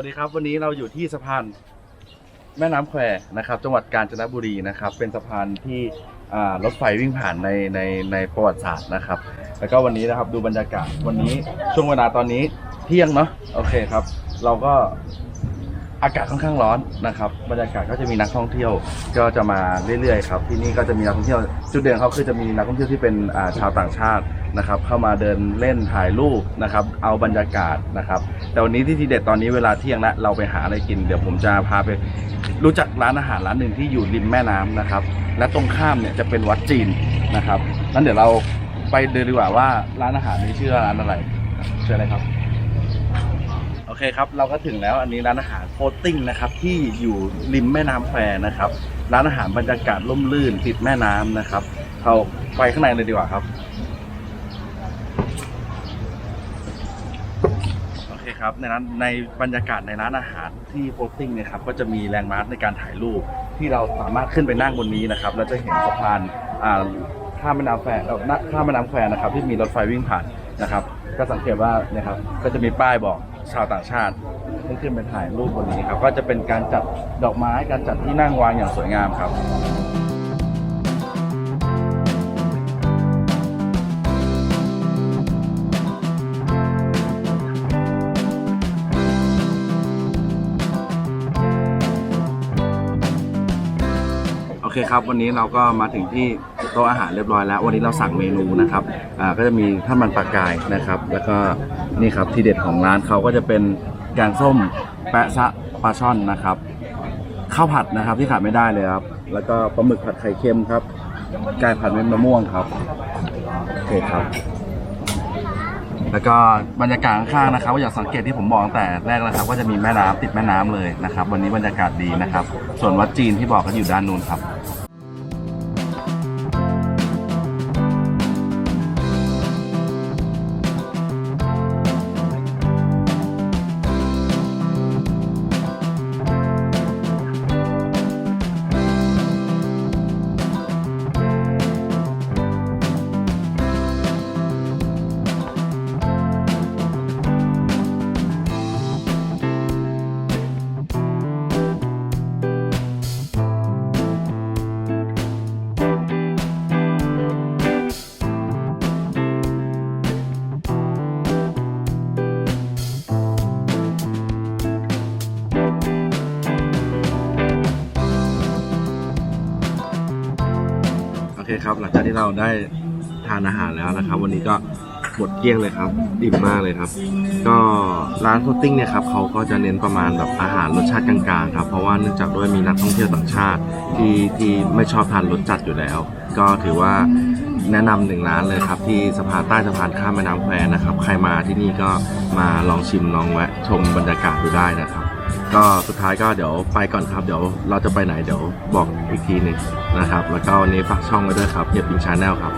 วัสดีครับวันนี้เราอยู่ที่สะพานแม่น้ำแควนะครับ จังหวัดกาญจนบุรีนะครับ เป็นสะพานที่อ่ารถไฟวิ่งผ่านในในในประวัติศาสตร์นะครับ แล้วก็วันนี้นะครับดูบรรยากาศวันนี้ช่วงเวลาตอนนี้เที่ยงเนาะโอเคครับ เราก็ อากาศค่อนข้างร้อนนะครับบรรยากาศก็จะมีนักท่องเที่ยวก็จะมาเรื่อยๆครับที่นี่ก็จะมีนักท่องเที่ยวจุดเด่นเขาคือจะมีนักท่องเที่ยวที่เป็นาชาวต่างชาตินะครับ เข้ามาเดินเล่นถ่ายรูปนะครับ เอาบรรยากาศนะครับ แต่วันนี้ที่ทีเด็ดตอนนี้เวลาเที่ยงแล้วเราไปหาอะไรกิน เดี๋ยวผมจะพาไปรู้จักร้านอาหารร้านหนึ่งที่อยู่ริมแม่น้ำนะครับ และตรงข้ามเนี่ยจะเป็นวัดจีนนะครับนั้นเดี๋ยวเราไปดูดีกว่าว่าร้านอาหารนี้ชื่อร้านอะไรเชิญเลยครับ เคครับ เราก็ถึงแล้วอันนี้ร้านอาหารโฟตติ้งนะครับ ที่อยู่ริมแม่น้ำแควนะครับ ร้านอาหารบรรยากาศร่มรื่นติดแม่น้ำนะครับเราไปข้างในเลยดีกว่าครับ โอเคครับ ในนั้นในบรรยากาศในร้านอาหารที่โฟตติ้งเนี่ยครับ ก็จะมีแลนด์มาร์ในการถ่ายรูป ที่เราสามารถขึ้นไปนั่งบนนี้นะครับแล้วจะเห็นสะพานอ่าข้ามแม่น้ำแควเอ่อหน้าข้ามแม่น้ำแควนะครับ ที่มีรถไฟวิ่งผ่านนะครับ ก็สังเกตว่านะครับก็จะมีป้ายบอก ชาวต่างชาติให้ขึ้นไปถ่ายรูปบนนี้ครับ ก็จะเป็นการจัดดอกไม้การจัดที่นั่งวางอย่างสวยงามครับโอเคครับ วันนี้เราก็มาถึงที่ โต๊ะอาหารเรียบร้อยแล้ว วันนี้เราสั่งเมนูนะครับอ่าก็จะมีข้าวมันปลากายนะครับ แล้วก็นี่ครับที่เด็ดของร้านเขาก็จะเป็นแกงส้มแปะซะปลาช่อนนะครับข้าวผัดนะครับที่ขาดไม่ได้เลยครับ แล้วก็ปลาหมึกผัดไข่เค็มครับไก่ผัดเม็ดมะม่วงครับโอเคครับ แล้วก็บรรยากาศข้างๆนะครับก็อย่างสังเกตที่ผมบอกตั้งแต่แรกนะครับ ก็จะมีแม่น้ำติดแม่น้ำเลยนะครับ วันนี้บรรยากาศดีนะครับ ส่วนวัดจีนที่บอกก็อยู่ด้านนู้นครับ เคครับ หลังจากที่เราได้ทานอาหารแล้วนะครับ วันนี้ก็หมดเกลี้ยงเลยครับดิ่มมากเลยครับ ก็ร้านฟุตติ้งเนี่ยครับเขาก็จะเน้นประมาณแบบอาหารรสชาติกลางๆครับเพราะว่าเนื่องจากด้วยมีนักท่องเที่ยวต่างชาติ ที่ที่ไม่ชอบทานรสจัดอยู่แล้ว ก็ถือว่าแนะนำหนึ่งร้านเลยครับ ที่สะพานใต้สะพานข้ามแม่น้ำแควนะครับ ใครมาที่นี่ก็มาลองชิมลองแวะชมบรรยากาศดูได้นะครับ ก็สุดท้ายก็เดี๋ยวไปก่อนครับ เดี๋ยวเราจะไปไหนเดี๋ยวบอกอีกทีหนึ่งนะครับ แล้วก็วันนี้ฝากช่องไว้ด้วยครับเฮียปิงชาแนลครับ